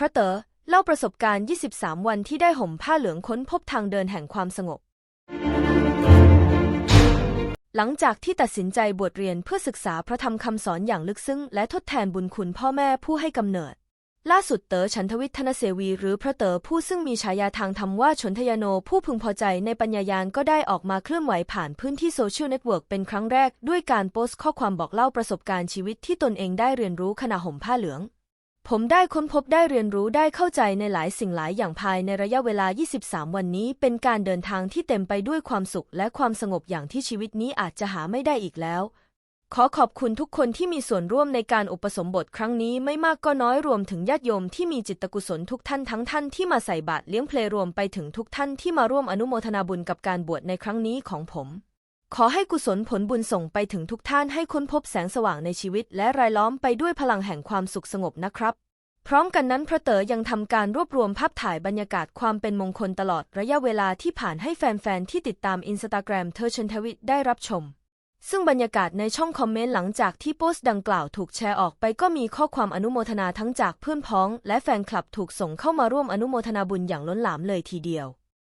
พระเต๋อเล่าประสบการณ์ 23 วันที่ได้ห่มผ้าเหลืองค้นพบทางเดินแห่งความสงบ หลังจากที่ตัดสินใจบวชเรียนเพื่อศึกษาพระธรรมคำสอนอย่างลึกซึ้ง และทดแทนบุญคุณพ่อแม่ผู้ให้กำเนิด ล่าสุดเต๋อฉันทวิทย์ธนเสวี หรือพระเต๋อผู้ซึ่งมีฉายาทางธรรมว่าชนทยโนผู้พึงพอใจในปัญญายานก็ได้ออกมาเคลื่อนไหวผ่านพื้นที่โซเชียลเน็ตเวิร์กเป็นครั้งแรก ด้วยการโพสต์ข้อความบอกเล่าประสบการณ์ชีวิตที่ตนเองได้เรียนรู้ขณะห่มผ้าเหลือง ผมได้ค้นพบได้เรียนรู้ได้เข้าใจในหลายสิ่งหลายอย่างภายในระยะเวลา 23 วันนี้ เป็นการเดินทางที่เต็มไปด้วยความสุขและความสงบอย่างที่ชีวิตนี้อาจจะหาไม่ได้อีกแล้ว ขอขอบคุณทุกคนที่มีส่วนร่วมในการอุปสมบทครั้งนี้ไม่มากก็น้อยรวมถึงญาติโยมที่มีจิตกุศลทุกท่านทั้งท่านที่มาใส่บาตรเลี้ยงเพลรวมไปถึงทุกท่านที่มาร่วมอนุโมทนาบุญกับการบวชในครั้งนี้ของผมขอให้กุศลผลบุญส่งไปถึงทุกท่านให้ค้นพบแสงสว่างในชีวิตและรายล้อมไปด้วยพลังแห่งความสุขสงบนะครับ พร้อมกันนั้นพระเต๋อยังทำการรวบรวมภาพถ่ายบรรยากาศความเป็นมงคลตลอดระยะเวลาที่ผ่านให้แฟน ๆ ที่ติดตามอินสตาแกรมเธอเชนทวิตได้รับชม ซึ่งบรรยากาศในช่องคอมเมนต์หลังจากที่โพสต์ดังกล่าวถูกแชร์ออกไปก็มีข้อความอนุโมทนาทั้งจากเพื่อนพ้อง และแฟนคลับถูกส่งเข้ามาร่วมอนุโมทนาบุญอย่างล้นหลามเลยทีเดียว